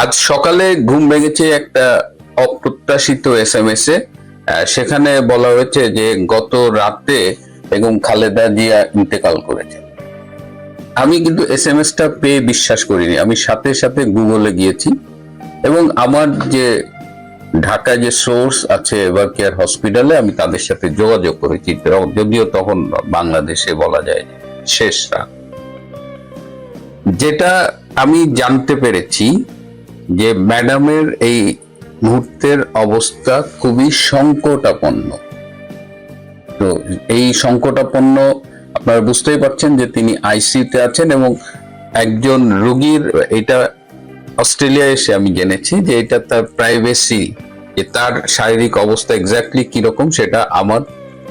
আজ সকালে ঘুম ভেঙেছে একটা অপ্রত্যাশিত এস এম এস এ। সেখানে বলা হয়েছে যে গত রাতে বেগম খালেদা জিয়া ইন্তেকাল করেছে। আমি কিন্তু এস এম এসটা পেয়ে বিশ্বাস করিনি। আমি সাথে সাথে গুগলে গিয়েছি এবং আমার যে ঢাকা যে সোর্স আছে এবার কেয়ার হসপিটালে, আমি তাদের সাথে যোগাযোগ করেছি। যদিও তখন বাংলাদেশে বলা যায় শেষ রাত। যেটা আমি জানতে পেরেছি যে ম্যাডামের এই মুহূর্তের অবস্থা খুবই সংকটাপন্ন। তো এই সংকটাপন্ন আপনারা বুঝতেই পারছেন যে তিনি আইসিইউতে আছেন এবং একজন রোগীর এটা অস্ট্রেলিয়া এসে আমি জেনেছি যে এটা তার প্রাইভেসি যে তার শারীরিক অবস্থা এক্স্যাক্টলি কীরকম সেটা আমার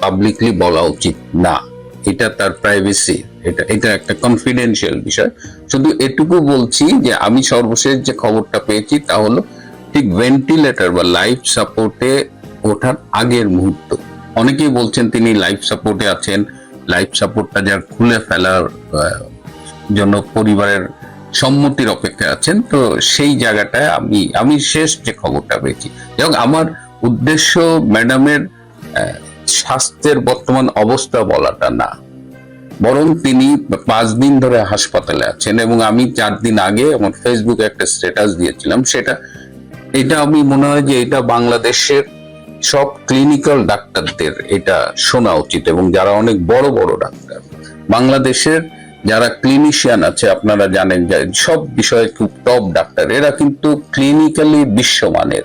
পাবলিকলি বলা উচিত না। এটা তার প্রাইভেসি এটা এটা একটা কনফিডেন্সিয়াল বিষয়। শুধু এটুকু বলছি যে আমি সর্বশেষ যে খবরটা পেয়েছি তা হলো, ঠিক ভেন্টিলেটর বা লাইফ সাপোর্টে ওঠার আগের মুহূর্ত। অনেকেই বলছেন তিনি লাইফ সাপোর্টে আছেন। লাইফ সাপোর্টটা যার খুলে ফেলার জন্য পরিবারের সম্মতির অপেক্ষায় আছেন। তো সেই জায়গাটায় আমি আমি শেষ যে খবরটা পেয়েছি। এবং আমার উদ্দেশ্য ম্যাডামের স্বাস্থ্যের বর্তমান অবস্থা বলাটা না। বরং তিনি পাঁচ দিন ধরে হাসপাতালে আছেন এবং আমি চার দিন আগে আমার ফেসবুকে একটা স্ট্যাটাস দিয়েছিলাম। সেটা, এটা আমি মনে হয় যে এটা বাংলাদেশের সব ক্লিনিক্যাল ডাক্তারদের এটা শোনা উচিত এবং যারা অনেক বড় বড় ডাক্তার। বাংলাদেশের যারা ক্লিনিশিয়ান আছে, আপনারা জানেন যে সব বিষয়ে খুব টপ ডাক্তার। এরা কিন্তু ক্লিনিক্যালি বিশ্বমানের।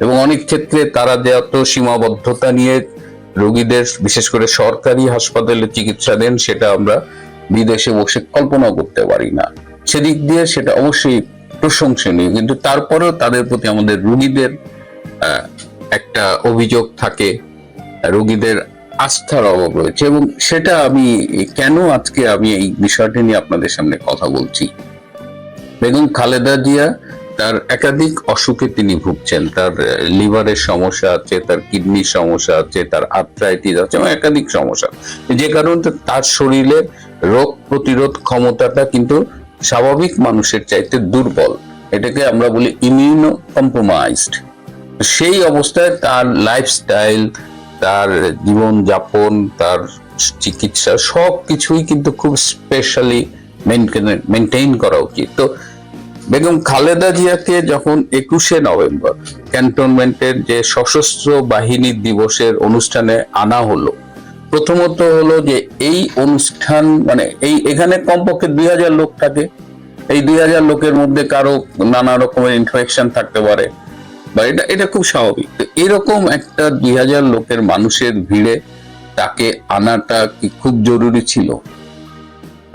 এবং অনেক ক্ষেত্রে তারা যত সীমাবদ্ধতা নিয়ে রোগীদের, বিশেষ করে সরকারি হাসপাতালে চিকিৎসা দেন, সেটা আমরা বিদেশে বসে কল্পনা করতে পারি না। সেদিক দিয়ে সেটা অবশ্যই প্রশংসনীয়, কিন্তু তারপরেও তাদের প্রতি আমাদের রোগীদের একটা অভিযোগ থাকে, রোগীদের আস্থার অভাব রয়েছে, এবং সেটা আমি কেন আজকে আমি এই বিষয়টি নিয়ে আপনাদের সামনে কথা বলছি? বেগম খালেদা জিয়া তার একাধিক অসুখে তিনি ভুগছেন। তার লিভারের সমস্যা আছে, তার কিডনির সমস্যা আছে, তার আর্থ্রাইটিস আছে একাধিক সমস্যা। যে কারণে তার শরীরের রোগ প্রতিরোধ ক্ষমতাটা কিন্তু স্বাভাবিক মানুষের চাইতে দুর্বল। এটাকে আমরা বলি ইমিউনো কম্প্রোমাইজড সেই অবস্থায় তার লাইফস্টাইল তার জীবন যাপন তার চিকিৎসা সব কিছুই কিন্তু খুব স্পেশালি মেনটেন করা উচিত। তো বেগম খালেদা জিয়াকে যখন একুশে নভেম্বর ক্যান্টনমেন্টের যে সশস্ত্র বাহিনী দিবসের অনুষ্ঠানে আনা হলো, প্রথমত হলো যে এই অনুষ্ঠান মানে এই এখানে কমপক্ষে দুই হাজার লোক থাকে। এই দুই হাজার লোকের মধ্যে কারও নানা রকমের ইনফেকশন থাকতে পারে বা এটা এটা খুব স্বাভাবিক। তো এরকম একটা দুই হাজার লোকের মানুষের ভিড়ে তাকে আনাটা কি খুব জরুরি ছিল?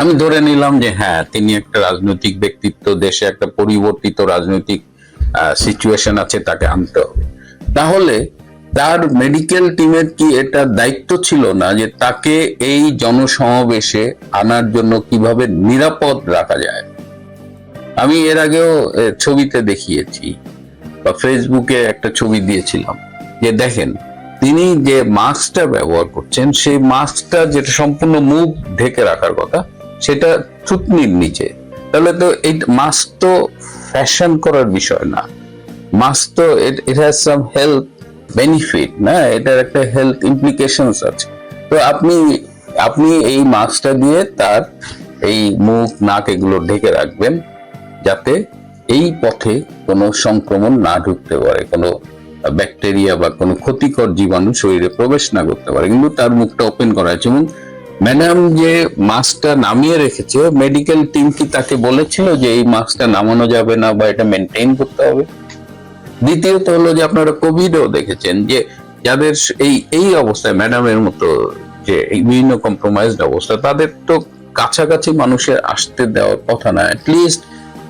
আমি ধরে নিলাম যে হ্যাঁ তিনি একটা রাজনৈতিক ব্যক্তিত্ব, দেশে একটা পরিবর্তিত রাজনৈতিক সিচুয়েশন আছে, তাকে আনতে হবে। তাহলে তার মেডিকেল টিমের কি এটা দায়িত্ব ছিল না যে তাকে এই জনসমাবেশে আনার জন্য কীভাবে নিরাপদ রাখা যায়? আমি এর আগেও ছবিতে দেখিয়েছি বা ফেসবুকে একটা ছবি দিয়েছিলাম যে দেখেন, তিনি যে মাস্কটা ব্যবহার করছেন, সেই মাস্কটা যেটা সম্পূর্ণ মুখ ঢেকে রাখার কথা সেটা থুতনির নিচে। তাহলে তো এই মাস্ক তো ফ্যাশন করার বিষয় না। মাস্ক তো it has some health benefit না? এটার একটা হেলথ ইমপ্লিকেশনস আছে। তো আপনি আপনি এই মাস্কটা দিয়ে তার এই মুখ, নাক এগুলো ঢেকে রাখবেন যাতে এই পথে কোনো সংক্রমণ না ঢুকতে পারে, কোনো ব্যাকটেরিয়া বা কোনো ক্ষতিকর জীবাণু শরীরে প্রবেশ না করতে পারে। কিন্তু তার মুখটা ওপেন করা আছে। এবং ম্যাডাম যে মাস্কটা নামিয়ে রেখেছে মেডিকেল টিম কি তাকে বলেছিল যে এই মাস্কটা নামানো যাবে না বা এটা মেনটেন করতে হবে? দ্বিতীয়ত হলো যে আপনারা কোভিডও দেখেছেন যে যাদের এই এই অবস্থায় ম্যাডামের মতো যে বিভিন্ন কম্প্রোমাইজড অবস্থা, তাদের তো কাছাকাছি মানুষের আসতে দেওয়ার কথা না। লিস্ট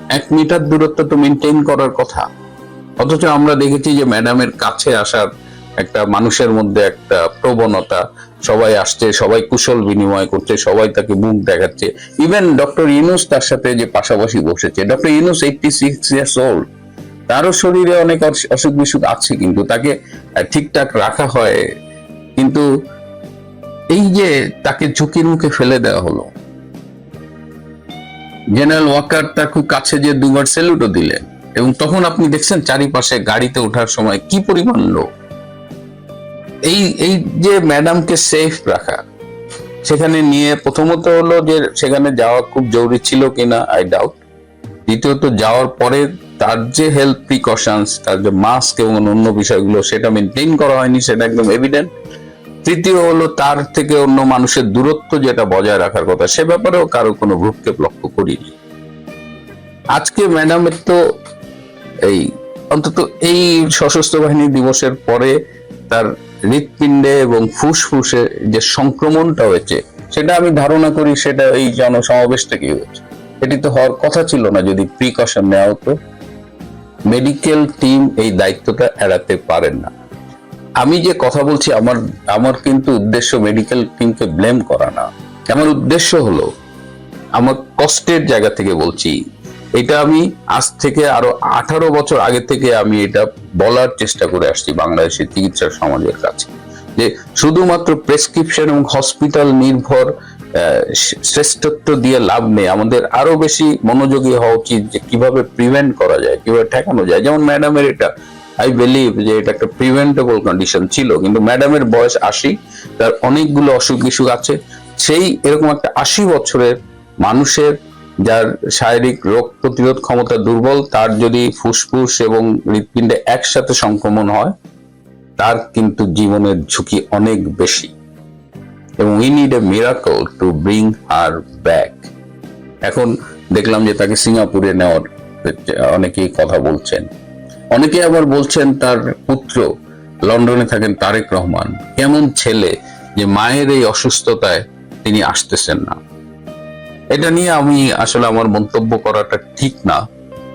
এক মিটার দূরত্ব তো মেনটেন করার কথা। অথচ আমরা দেখেছি যে ম্যাডামের কাছে আসার একটা মানুষের মধ্যে একটা প্রবণতা সবাই আসছে, সবাই কুশল বিনিময় করছে, সবাই তাকে মুখ দেখাচ্ছে। ইভেন ডক্টর ইউনুস তার সাথে যে পাশাপাশি বসেছে doctor Yunus eighty six years old তারও শরীরে অনেক অসুখ বিসুখ আছে কিন্তু তাকে ঠিকঠাক রাখা হয়। কিন্তু এই যে তাকে ঝুঁকির মুখে ফেলে দেওয়া হলো জেনারেল ওয়াকার তার খুব কাছে যে দুবার সেলুটও দিলেন, এবং তখন আপনি দেখছেন চারিপাশে গাড়িতে ওঠার সময় কি পরিমাণ লোক। এই এই যে ম্যাডামকে সেফ রাখা, সেখানে নিয়ে প্রথমত হলো যে সেখানে যাওয়া খুব জরুরি ছিল কিনা আই ডাউট দ্বিতীয়ত যাওয়ার পরে তার যে হেলথ প্রিকশনস তার যে মাস্ক এবং অন্য বিষয়গুলো, সেটা মেনটেন করা হয়নি, সেটা একদম এভিডেন্ট তৃতীয় হলো তার থেকে অন্য মানুষের দূরত্ব যেটা বজায় রাখার কথা, সে ব্যাপারেও কারও কোনো ভ্রুক্ষেপ লক্ষ্য করিনি। আজকে ম্যাডামের তো এই, অন্তত এই সশস্ত্র বাহিনী দিবসের পরে তার হৃৎপিণ্ডে এবং ফুসফুসে যে সংক্রমণটা হয়েছে, সেটা আমি ধারণা করি সেটা এই জনসমাবেশ থেকেই হয়েছে। এটি তো হওয়ার কথা ছিল না, যদি প্রিকশন নেওয়া হতো। মেডিকেল টিম এই দায়িত্বটা এড়াতে পারেন না। আমি যে কথা বলছি, আমার আমার কিন্তু উদ্দেশ্য মেডিকেল টিমকে ব্লেম করা না। আমার উদ্দেশ্য হলো, আমার কষ্টের জায়গা থেকে বলছি এটা আমি আজ থেকে আরও আঠারো বছর আগে থেকে আমি এটা বলার চেষ্টা করে আসছি বাংলাদেশের চিকিৎসা সমাজের কাছে। যে শুধুমাত্র প্রেসক্রিপশন এবং হসপিটাল নির্ভর শ্রেষ্ঠত্ব দিয়ে লাভ নেই, আমাদের আরও বেশি মনোযোগী হওয়া উচিত যে কীভাবে প্রিভেন্ট করা যায়, কীভাবে ঠেকানো যায়। যেমন ম্যাডামের এটা আই বিলিভ যে এটা একটা প্রিভেন্টেবল কন্ডিশন ছিল, কিন্তু ম্যাডামের বয়স আশি, তার অনেকগুলো অসুখ বিসুখ আছে। সেই এরকম একটা আশি বছরের মানুষের যার শারীরিক রোগ প্রতিরোধ ক্ষমতা দুর্বল, তার যদি ফুসফুস এবং হৃৎপিণ্ডে একসাথে সংক্রমণ হয়, তার কিন্তু জীবনের ঝুঁকি অনেক বেশি। এবং we need a miracle to bring her back এখন দেখলাম যে তাকে সিঙ্গাপুরে নেওয়ার অনেকেই কথা বলছেন। অনেকে আবার বলছেন তার পুত্র লন্ডনে থাকেন তারেক রহমান। কেমন ছেলে যে মায়ের এই অসুস্থতায় তিনি আসতেছেন না। এটা নিয়ে আমি আসলে আমার মন্তব্য করাটা ঠিক না,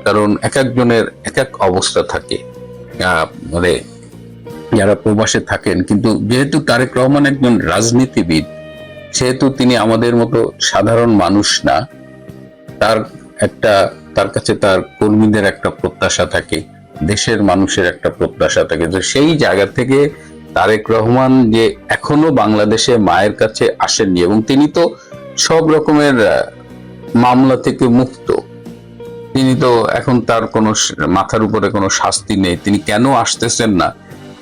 কারণ এক একজনের এক এক অবস্থা থাকে। মানে যারা প্রবাসে থাকেন, কিন্তু যেহেতু তারেক রহমান একজন রাজনীতিবিদ, সেহেতু তিনি আমাদের মতো সাধারণ মানুষ না, তার একটা, তার কাছে তার কর্মীদের একটা প্রত্যাশা থাকে, দেশের মানুষের একটা প্রত্যাশা থাকে। তো সেই জায়গা থেকে তারেক রহমান যে এখনও বাংলাদেশে মায়ের কাছে আসেননি, এবং তিনি তো সব রকমের মামলা থেকে মুক্ত। তিনি তো এখন তার কোনো মাথার উপরে কোনো শাস্তি নেই। তিনি কেন আসতেছেন না?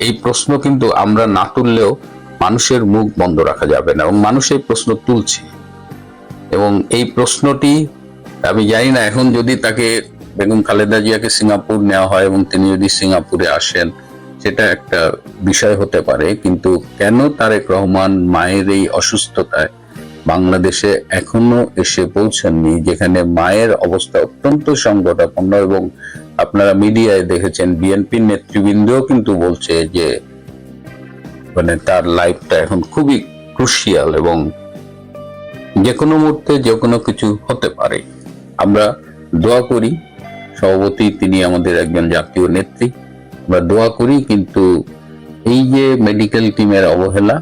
এই প্রশ্ন কিন্তু আমরা না তুললেও মানুষের মুখ বন্ধ রাখা যাবে না এবং মানুষ এই প্রশ্ন তুলছে। এবং এই প্রশ্নটি আমি জানি না, এখন যদি তাকে বেগম খালেদা জিয়াকে সিঙ্গাপুর নেওয়া হয় এবং তিনি যদি সিঙ্গাপুরে আসেন, সেটা একটা বিষয় হতে পারে। কিন্তু কেন তারেক রহমান মায়ের এই অসুস্থতায় বাংলাদেশে এখনও এসে পৌঁছাননি, যেখানে মায়ের অবস্থা অত্যন্ত সংকটাপন্ন এবং আপনারা মিডিয়ায় দেখেছেন বিএনপির নেতৃবৃন্দও কিন্তু বলছে যে মানে তার লাইফটা এখন খুবই ক্রুশিয়াল এবং যে কোনো মুহূর্তে যে কোনো কিছু হতে পারে। আমরা দোয়া করি, সভাপতি তিনি আমাদের একজন জাতীয় নেত্রী, আমরা দোয়া করি, কিন্তু এই যে মেডিকেল টিমের অবহেলা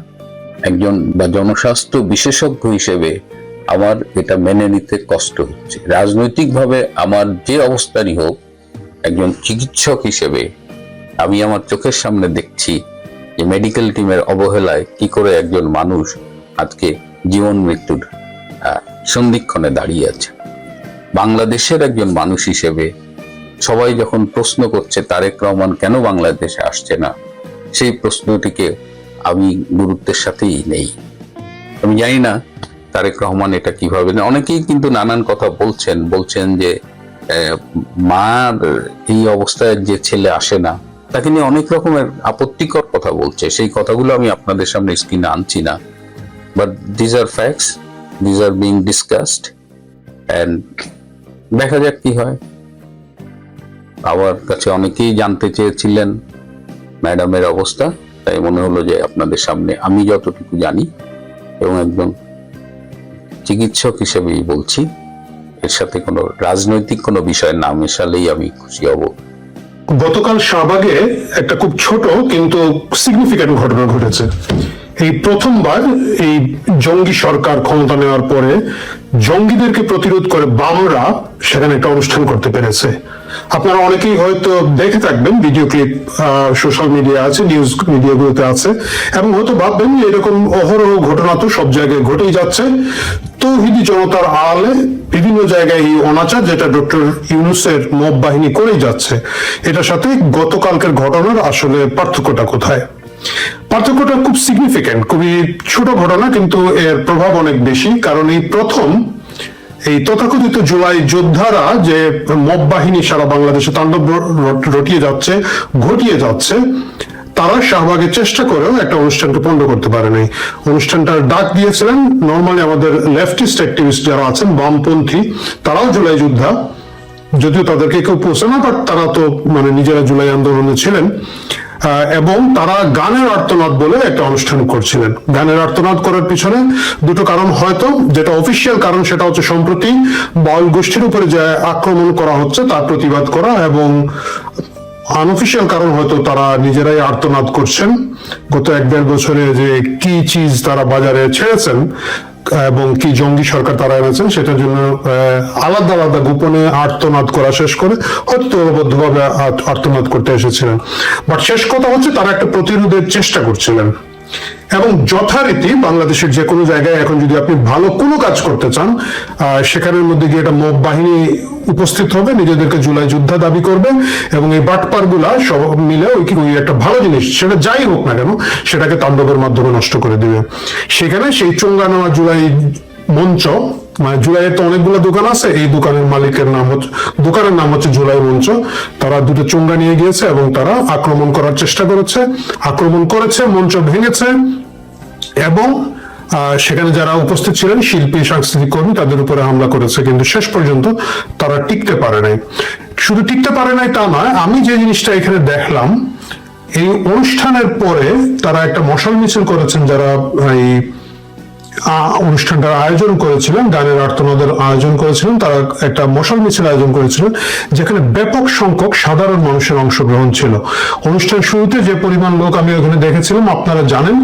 একজন বা জনস্বাস্থ্য বিশেষজ্ঞ হিসেবে আমার এটা মেনে নিতে কষ্ট হচ্ছে। রাজনৈতিকভাবে আমার যে অবস্থানই হোক, একজন চিকিৎসক হিসেবে আমি আমার চোখের সামনে দেখছি যে মেডিকেল টিমের অবহেলায় কি করে একজন মানুষ আজকে জীবন মৃত্যুর সন্ধিক্ষণে দাঁড়িয়ে আছে। বাংলাদেশের একজন মানুষ হিসেবে সবাই যখন প্রশ্ন করছে, তারেক রহমান কেন বাংলাদেশে আসছে না? সেই প্রশ্নটিকে আমি গুরুত্বের সাথেই নেই। আমি জানি না তারেক রহমান এটা কীভাবে অনেকেই কিন্তু নানান কথা বলছেন বলছেন যে মার এই অবস্থায় যে ছেলে আসে না, তাকে নিয়ে অনেক রকমের আপত্তিকর কথা বলছে। সেই কথাগুলো আমি আপনাদের সামনে স্ক্রিনে আনছি না। But these are facts these are being discussed and দেখা যাক কি হয়। আমার কাছে অনেকেই জানতে চেয়েছিলেন ম্যাডামের অবস্থা। তাই মনে হলো যে আপনাদের সামনে আমি যতটুকু জানি এবং একজন চিকিৎসক হিসেবেই বলছি, এর সাথে কোনো রাজনৈতিক কোনো বিষয় না মেশালেই আমি খুশি হব। গতকাল শাহবাগে একটা খুব ছোট কিন্তু সিগনিফিক্যান্ট ঘটনা ঘটেছে। এই প্রথমবার এই জঙ্গি সরকার ক্ষমতা নেওয়ার পরে জঙ্গিদেরকে প্রতিরোধ করে বামরা সেখানে একটা অনুষ্ঠান করতে পেরেছে। আপনারা অনেকেই হয়তো দেখে থাকবেন, ভিডিও ক্লিপ সোশ্যাল মিডিয়া আছে, নিউজ মিডিয়াগুলোতে আছে, এবং হয়তো ভাববেন যে এরকম অহরহ ঘটনা তো সব জায়গায় ঘটেই যাচ্ছে। তৌহিদি জনতার আলে বিভিন্ন জায়গায় এই অনাচার যেটা ডক্টর ইউনুসের মব বাহিনী করেই যাচ্ছে, এটার সাথে গতকালকের ঘটনার আসলে পার্থক্যটা কোথায়? পার্থক্যটা খুব সিগনিফিক্যান্ট খুবই ছোট ঘটনা, কিন্তু এর প্রভাব অনেক বেশি। কারণ এই প্রথম, এই তথাকথিত জুলাই যোদ্ধারা যে মব বাহিনী সারা বাংলাদেশে তাণ্ডব রটিয়ে যাচ্ছে, ঘটিয়ে যাচ্ছে, তারা শাহবাগের চেষ্টা করেও একটা অনুষ্ঠানকে পণ্ড করতে পারে নাই। অনুষ্ঠানটার ডাক দিয়েছিলেন নর্মালি আমাদের লেফটিস্ট অ্যাক্টিভিস্ট যারা আছেন, বামপন্থী, তারাও জুলাই যোদ্ধা। যদিও তাদেরকে কেউ পৌঁছে না বাট তারা তো মানে নিজেরা জুলাই আন্দোলনে ছিলেন। এবং তারা গানের আর্তনাদ বলে একটা অনুষ্ঠান করছিলেন। গানের আর্তনাদ করার পিছনে দুটো কারণ হয়তো, যেটা অফিসিয়াল কারণ সেটা হচ্ছে সম্প্রতি বাউল গোষ্ঠীর উপরে যে আক্রমণ করা হচ্ছে তার প্রতিবাদ করা এবং আনঅফিসিয়াল কারণ হয়তো তারা নিজেরাই আর্তনাদ করছেন। গত এক দেড় বছরে যে কি চিজ তারা বাজারে ছেড়েছেন এবং কি জঙ্গি সরকার তারা এনেছেন সেটার জন্য আলাদা আলাদা গোপনে আর্তনাদ করা শেষ করে হয়তো দলবদ্ধভাবে আর্তনাদ করতে এসেছিলেন। বাট শেষ কথা হচ্ছে তারা একটা প্রতিরোধের চেষ্টা করছিলেন। এবং যথারীতি বাংলাদেশের যে কোনো জায়গায় এখন যদি আপনি ভালো কোনো কাজ করতে চান সেখানের মধ্যে গিয়ে একটা মব বাহিনী উপস্থিত হবে, নিজেদেরকে জুলাই যোদ্ধা দাবি করবে এবং এই বাটপারগুলা সব মিলে ওই কি- ওই একটা ভালো জিনিস, সেটা যাই হোক না কেন, সেটাকে তাণ্ডবের মাধ্যমে নষ্ট করে দিবে। সেখানে সেই চুঙ্গা নেওয়া জুলাই মঞ্চ মানে জুলাইয়ের তো অনেকগুলো দোকান আছে, এই দোকানের মালিকের নাম হচ্ছে দোকানের নাম হচ্ছে জুলাই মঞ্চ। তারা দুটো চুঙ্গা নিয়ে গিয়েছে এবং তারা আক্রমণ করার চেষ্টা করেছে, আক্রমণ করেছে, মঞ্চ ভেঙেছে এবং সেখানে যারা উপস্থিত ছিলেন, শিল্পী, সাংস্কৃতিক কর্মী, তাদের উপরে হামলা করেছে। কিন্তু শেষ পর্যন্ত তারা টিকতে পারে নাই। শুধু টিকতে পারে নাই তা নয়, আমি যে জিনিসটা এখানে দেখলাম, এই অনুষ্ঠানের পরে তারা একটা মশাল মিছিল করেছেন যারা, এই অনুষ্ঠানটার আয়োজন করেছিলেন গানের আর্তনাদের আয়োজন করেছিলেন, তারা একটা মশাল মিছিল আয়োজন করেছিলেন, যেখানে ব্যাপক সংখ্যক সাধারণ মানুষের অংশগ্রহণ ছিল। অনুষ্ঠান শুরুতে যে পরিমাণ লোক আমি ওখানে দেখেছিলাম, আপনারা জানেন,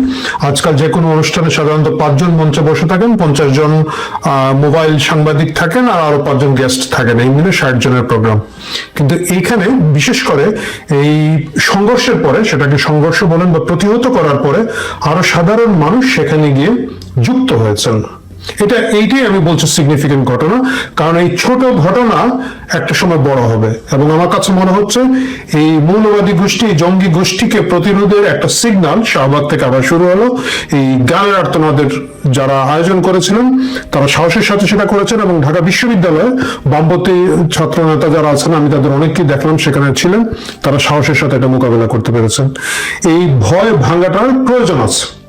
আজকাল যে কোনো অনুষ্ঠানে সাধারণত পাঁচজন মঞ্চে বসে থাকেন, পঞ্চাশ জন মোবাইল সাংবাদিক থাকেন আর আরও পাঁচজন গেস্ট থাকেন, এই মিলে ষাট জনের প্রোগ্রাম। কিন্তু এইখানে বিশেষ করে এই সংঘর্ষের পরে, সেটাকে সংঘর্ষ বলেন বা প্রতিহত করার পরে, আরও সাধারণ মানুষ সেখানে গিয়ে যুক্ত হয়েছেন। এটা, এইটাই আমি বলছি সিগনিফিকেন্ট ঘটনা। কারণ এই ছোট ঘটনা একটা সময় বড় হবে। এবং আমার কাছে মনে হচ্ছে এই মৌলবাদী গোষ্ঠী জঙ্গি গোষ্ঠীকে প্রতিরোধের একটা সিগন্যাল শাহবাগ থেকে আবার শুরু হলো। এই গানের আর্তনাদের যারা আয়োজন করেছিলেন, তারা সাহসের সাথে সেটা করেছেন এবং ঢাকা বিশ্ববিদ্যালয়ে বামপন্থী ছাত্র নেতা যারা আছেন, আমি তাদের অনেককেই দেখলাম, সেখানে ছিলেন। তারা সাহসের সাথে এটা মোকাবেলা করতে পেরেছেন। এই ভয় ভাঙাটার প্রয়োজন আছে।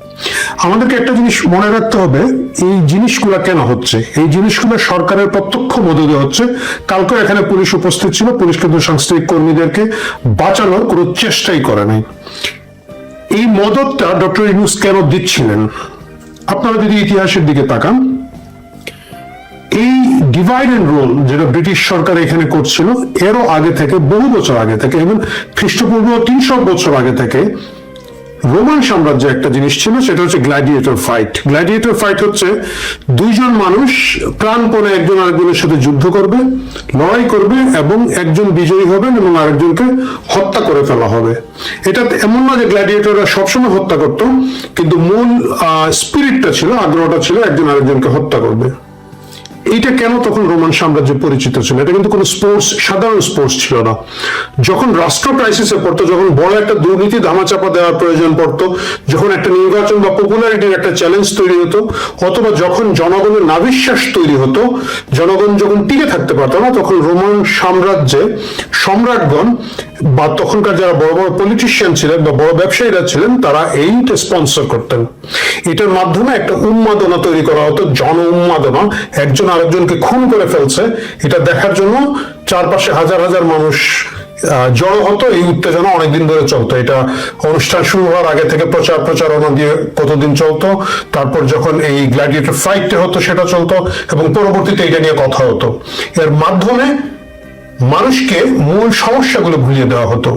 আমাদেরকে একটা জিনিস মনে রাখতে হবে, এই জিনিসগুলো কেন হচ্ছে? এই জিনিসগুলো সরকারের প্রত্যক্ষ মদতে হচ্ছে। কালকে এখানে পুলিশ উপস্থিত ছিল, পুলিশ কিন্তু সাংস্কৃতিক কর্মীদেরকে বাঁচানোর কোনো চেষ্টাই করে নাই। এই মদতটা ডক্টর ইউনুস কেন দিচ্ছিলেন? আপনারা যদি ইতিহাসের দিকে তাকান, এই ডিভাইড এন্ড রোল যেটা ব্রিটিশ সরকার এখানে করছিল, এরও আগে থেকে, বহু বছর আগে থেকে এবং খ্রিস্টপূর্ব তিনশো বছর আগে থেকে রোমান সাম্রাজ্যে একটা জিনিস ছিল, সেটা হচ্ছে গ্ল্যাডিয়েটর ফাইট গ্ল্যাডিয়েটর ফাইট হচ্ছে দুইজন মানুষ প্রাণপণে একজন আরেকজনের সাথে যুদ্ধ করবে, লড়াই করবে এবং একজন বিজয়ী হবেন এবং আরেকজনকে হত্যা করে ফেলা হবে। এটা এমন না যে গ্ল্যাডিয়েটররা সবসময় হত্যা করত, কিন্তু মূল স্পিরিটটা ছিল, আগ্রহটা ছিল একজন আরেকজনকে হত্যা করবে। এইটা কেন তখন রোমান সাম্রাজ্য পরিচিত ছিল? এটা কিন্তু কোনো স্পোর্টস সাধারণ স্পোর্টস ছিল না। যখন রাষ্ট্র ক্রাইসিসে পড়তো, যখন বড় একটা দুর্নীতি ধামাচাপা দেওয়ার প্রয়োজন পড়তো, যখন একটা নির্বাচন বা পপুলারিটির একটা চ্যালেঞ্জ তৈরি হতো, অথবা যখন জনগণের নাবিশ্বাস তৈরি হতো, জনগণ যখন টিকে থাকতে পারতো না, তখন রোমান সাম্রাজ্যে সম্রাটগণ বা তখনকার যারা বড় বড় পলিটিশিয়ান ছিলেন বা বড় ব্যবসায়ীরা ছিলেন, তারা এইটা স্পন্সর করতেন। এটার মাধ্যমে একটা উন্মাদনা তৈরি করা হতো, জন উন্মাদনা, একজন আরেকজনকে খুন করে ফেলছে, এটা দেখার জন্য চারপাশে হাজার হাজার মানুষ জড়ো হতো এই উত্তেজনা অনেকদিন ধরে চলতো। এটা অনুষ্ঠান শুরু হওয়ার আগে থেকে প্রচার প্রচারণা দিয়ে কতদিন চলতো, তারপর যখন এই গ্ল্যাডিয়েটর ফাইটটা হতো, সেটা চলতো, এবং পরবর্তীতে এটা নিয়ে কথা হতো। এর মাধ্যমে মানুষকে মূল সমস্যাগুলো ভুলিয়ে দেওয়া হতো।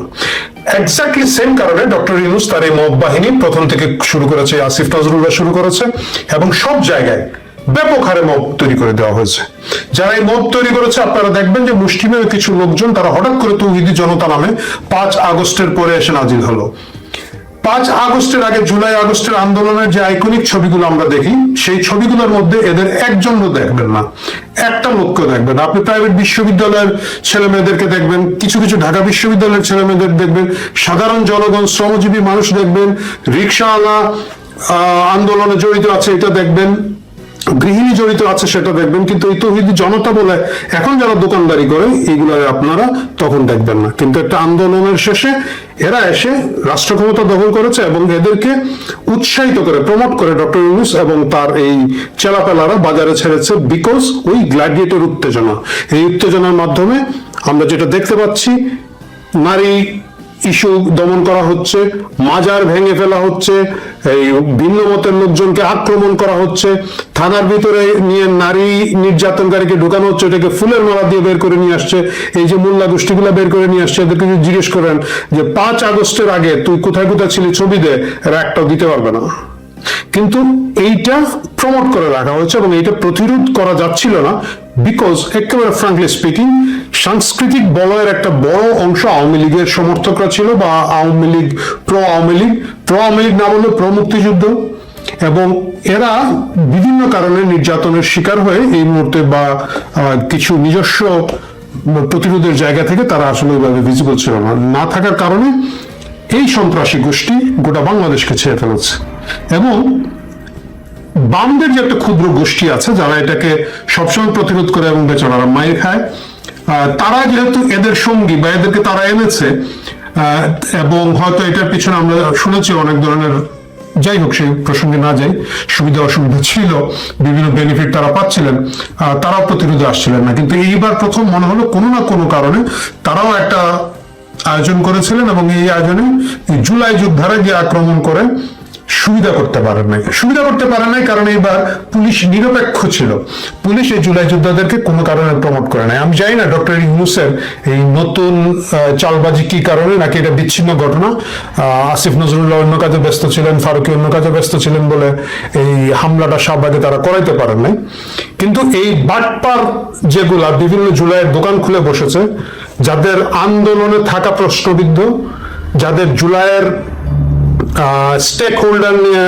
এক্স্যাক্টলি সেম কারণে ডক্টর ইউনুস তার এই মব বাহিনী প্রথম থেকে শুরু করেছে আসিফ নজরুল্লাহ শুরু করেছে, এবং সব জায়গায় ব্যাপক হারে মব তৈরি করে দেওয়া হয়েছে। যারা এই মব তৈরি করেছে, আপনারা দেখবেন যে মুষ্টিমেয় কিছু লোকজন, তারা হঠাৎ করে তৌহিদি জনতা নামে পাঁচ আগস্টের পরে এসে নাজিল হলো। পাঁচ আগস্টের আগে, জুলাই আগস্টের আন্দোলনের যে আইকনিক ছবিগুলো আমরা দেখি, সেই ছবিগুলোর মধ্যে এদের একজনও দেখবেন না। একটা লোককে দেখবেন আপনি প্রাইভেট বিশ্ববিদ্যালয়ের ছেলে মেয়েদেরকে দেখবেন, কিছু কিছু ঢাকা বিশ্ববিদ্যালয়ের ছেলে মেয়েদের দেখবেন, সাধারণ জনগণ, শ্রমজীবী মানুষ দেখবেন রিক্সাওয়ালা আন্দোলনে জড়িত আছে, এটা দেখবেন। গৃহিণী জড়িত আছে সেটা দেখবেন, কিন্তু এই তৌহিদি জনতা বলে এখন যারা দোকানদারি করে এইগুলো আপনারা তখন দেখবেন না। কিন্তু একটা আন্দোলনের শেষে এরা এসে রাষ্ট্র ক্ষমতা দখল করেছে এবং এদেরকে উৎসাহিত করে প্রমোট করে ডক্টর ইউনুস এবং তার এই চেলাপেলারা বাজারে ছেড়েছে বিকজ ওই গ্ল্যাডিয়েটর উত্তেজনা। এই উত্তেজনার মাধ্যমে আমরা যেটা দেখতে পাচ্ছি, নারী ইস্যু দমন করা হচ্ছে, মাজার ভেঙে ফেলা হচ্ছে, এই ভিন্ন মতের লোকজনকে আক্রমণ করা হচ্ছে, থানার ভিতরে নিয়ে নারী নির্যাতনকারীকে ঢুকানো হচ্ছে, এটাকে ফুলের মালা দিয়ে বের করে নিয়ে আসছে, এই যে মোল্লা গোষ্ঠীগুলো বের করে নিয়ে আসছে, এদেরকে যদি জিজ্ঞেস করেন যে পাঁচ আগস্টের আগে তুই কোথায় কোথায় ছিলি ছবি দে একটাও দিতে পারবে না। কিন্তু এইটা প্রমোট করে রাখা হয়েছে এবং এইটা প্রতিরোধ করা যাচ্ছিল না বিকজ একেবারে ফ্রাঙ্কলি স্পিকিং সাংস্কৃতিক বলয়ের একটা বড় অংশ আওয়ামী লীগের সমর্থকরা ছিল বা আওয়ামী লীগ প্রো আওয়ামী লীগ। প্রো আওয়ামী লীগ না বললে প্রো মুক্তিযুদ্ধ এবং এরা বিভিন্ন কারণে নির্যাতনের শিকার হয়ে এই মুহূর্তে বা কিছু নিজস্ব প্রতিরোধের জায়গা থেকে তারা আসলে ওইভাবে ভিজিবল ছিল না। না থাকার কারণে এই সন্ত্রাসী গোষ্ঠী গোটা বাংলাদেশকে ছেড়ে ফেলেছে। এবং বামদের যে একটা ক্ষুদ্র গোষ্ঠী আছে যারা এটাকে সবসময় প্রতিরোধ করে এবং বেচারারা মায়ের খায় তারা যেহেতু এদের সঙ্গী বা এদেরকে তারা এনেছে এবং হয়তো এটার পিছনে আমরা শুনেছি অনেক ধরনের যাই হোক সেই প্রসঙ্গে না যাই সুবিধা অসুবিধা ছিল বিভিন্ন বেনিফিট তারা পাচ্ছিলেন আহ, তারাও প্রতিরোধে আসছিলেন না। কিন্তু এইবার প্রথম মনে হলো কোনো না কোনো কারণে তারাও একটা আয়োজন করেছিলেন এবং এই আয়োজনে জুলাই যোদ্ধারা গিয়ে আক্রমণ করে সুবিধা করতে পারেন নাই। সুবিধা করতে পারে নাই কারণ এইবার পুলিশ নিরপেক্ষ ছিল। পুলিশ এই জুলাই যোদ্ধাদেরকে কোনো কারণে প্রমোট করে নাই। আমি জানি না, ডক্টর ইউনুসের এই নতুন চালবাজি কি কারণে নাকি এটা বিচ্ছিন্ন ঘটনা। আসিফ নজরুল্লাহ অন্য কাজে ব্যস্ত ছিলেন, ফারুকি অন্য কাজে ব্যস্ত ছিলেন বলে এই হামলাটা শাহবাগে তারা করাইতে পারেন নাই। কিন্তু এই বাটপার যেগুলা বিভিন্ন জুলাইয়ের দোকান খুলে বসেছে, যাদের আন্দোলনে থাকা প্রশ্নবিদ্ধ, যাদের জুলাইয়ের স্টেক হোল্ডার নিয়ে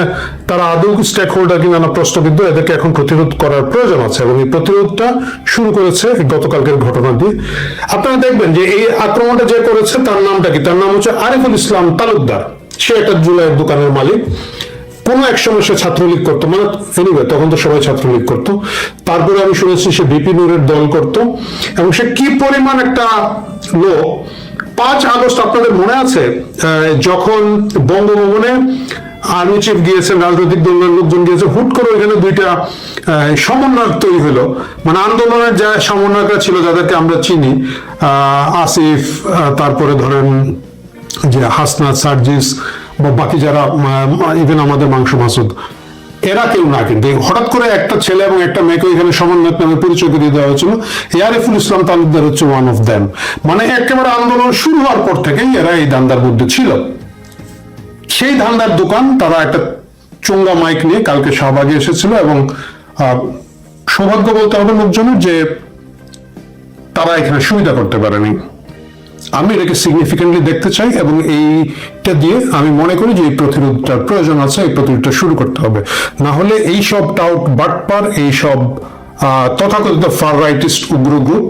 তারা আদৌ স্টেক হোল্ডার কিনা না প্রশ্নবিদ্ধ, এদেরকে এখন প্রতিরোধ করার প্রয়োজন আছে এবং এই প্রতিরোধটা শুরু করেছে গতকালকের ঘটনা দিয়ে। আপনারা দেখবেন যে এই আক্রমণটা যে করেছে তার নামটা কি? তার নাম হচ্ছে আরিফুল ইসলাম তালুকদার। সে একটা জুলাইয়ের দোকানের মালিক। কোনো এক সময় সে ছাত্রলীগ করতো মানে এনিওয়ে তখন তো সবাই ছাত্রলীগ করতো। তারপরে আমি শুনেছি সে বিপি নুরের দল করতো। এবং সে কি পরিমাণ একটা লোক পাঁচ আগস্ট আপনাদের মনে আছে যখন বঙ্গভবনে আর্মি চিফ গিয়েছেন, রাজনৈতিক দলের লোকজন গিয়েছে, হুট করে ওইখানে দুইটা সমন্বয়ক তৈরি হলো। মানে আন্দোলনের যা সমন্বয়করা ছিল, যাদেরকে আমরা চিনি আসিফ তারপরে ধরেন যে হাসনাত, সার্জিস, বা বাকি যারা ইভেন আমাদের মাংস মাসুদ এরা কেউ না কিন্তু। হঠাৎ করে একটা ছেলে এবং একটা মেয়েকে এখানে সমন্বয়ক নামে পরিচয় করিয়ে দেওয়া হয়েছিল। ইয়ারিফুল ইসলাম তালুকদার হচ্ছে ওয়ান অফ দেম মানে একেবারে আন্দোলন শুরু হওয়ার পর থেকেই এরা এই দান্দার মধ্যে ছিল। সেই ধান্দার দোকান, তারা একটা চোঙ্গা মাইক নিয়ে কালকে শাহবাগে এসেছিল এবং সৌভাগ্য বলতে হবে লোকজনের যে তারা এখানে সুবিধা করতে পারেনি। আমি এটাকে সিগনিফিকেন্টলি দেখতে চাই এবং এইটা দিয়ে আমি মনে করি যে এই প্রতিরোধটার প্রয়োজন আছে, এই প্রতিরোধটা শুরু করতে হবে। না হলে এই সব টাউট বাটপার এই সব তথাকথিত ফার রাইটিস্ট উগ্র গ্রুপ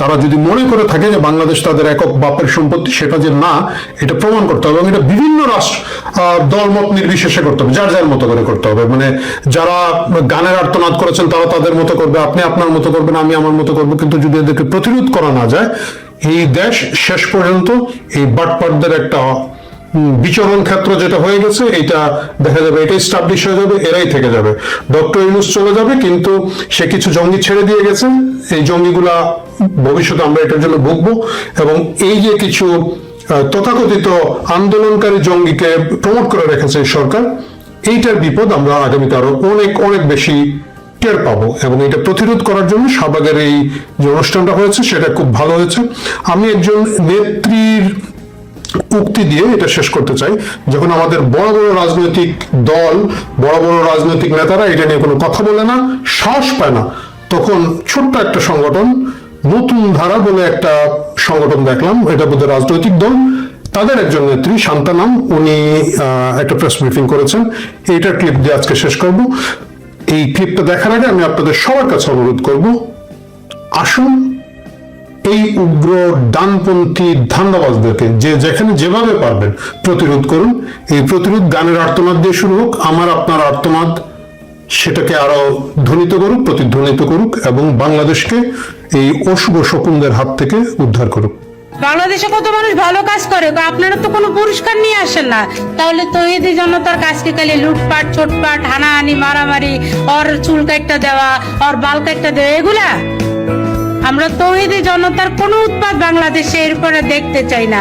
তারা যদি মনে করে থাকে যে বাংলাদেশ তাদের একক বাপের সম্পত্তি, সেটা যে না, এটা প্রমাণ করতে হবে এবং এটা বিভিন্ন রাষ্ট্র দলমত নির্বিশেষে করতে হবে, যার যার মতো করে করতে হবে। মানে যারা গানের আর্তনাদ করেছেন, তারা তাদের মতো করবে, আপনি আপনার মতো করবেন, আমি আমার মতো করব, কিন্তু যদি এদেরকে প্রতিরোধ করা না যায় এই দেশ শেষ পর্যন্ত এই বাটপাটদের একটা বিচরণ ক্ষেত্র যেটা হয়ে গেছে, এটা দেখা যাবে, এটা স্টাবলিশ হয়ে যাবে, এরাই থেকে যাবে। ডক্টর ইউনুস চলে যাবে, কিন্তু সে কিছু জঙ্গি ছেড়ে দিয়ে গেছে। এই জঙ্গিগুলা ভবিষ্যতে আমরা এটার জন্য ভুগবো এবং এই যে কিছু তথাকথিত আন্দোলনকারী জঙ্গিকে প্রমোট করে রেখেছে সরকার, এইটার বিপদ আমরা আগামীতে আরও অনেক অনেক বেশি টের পাবো এবং এটা প্রতিরোধ করার জন্য শাহবাগের এই যে অনুষ্ঠানটা হয়েছে, সেটা খুব ভালো হয়েছে। আমি একজন নেত্রীর উক্তি দিয়ে এটা শেষ করতে চাই। যখন আমাদের বড় বড় রাজনৈতিক দল, বড় বড় রাজনৈতিক নেতারা এটা নিয়ে কোনো কথা বলে না, সাহস পায় না, তখন ছোট্ট একটা সংগঠন, নতুন ধারা বলে একটা সংগঠন দেখলাম। এটা বোধহয় রাজনৈতিক দল। তাদের একজন নেত্রী, শান্তা নাম, উনি একটা প্রেস ব্রিফিং করেছেন। এইটার ক্লিপ দিয়ে আজকে শেষ করব। এই ক্লিপটা দেখার আগে আমি আপনাদের সবার কাছে অনুরোধ করব, আসুন এই উগ্র ডানপন্থী ধান্দাবাজদেরকে যে যেখানে যেভাবে পারবেন প্রতিরোধ করুন। এই প্রতিরোধ গানের আর্তনাদ দিয়ে শুরু হোক, আমার, আপনার আর্তনাদ সেটাকে আরও ধ্বনিত করুক, প্রতিধ্বনিত করুক এবং বাংলাদেশকে এই অশুভ শকুনদের হাত থেকে উদ্ধার করুক। বাংলাদেশে কত মানুষ ভালো কাজ করে? আপনারা তো কোনো পুরস্কার নিয়ে আসেন না। তাহলে তহিদি জনতার কাজকে খালি লুটপাট, ছোটপাট, হানাহানি, মারামারি, ওর চুল কাটটা দেওয়া, ওর বাল কাটটা দেওয়া, এগুলা? আমরা তহিদি জনতার কোনো উৎপাদ বাংলাদেশে এরপরে দেখতে চাই না।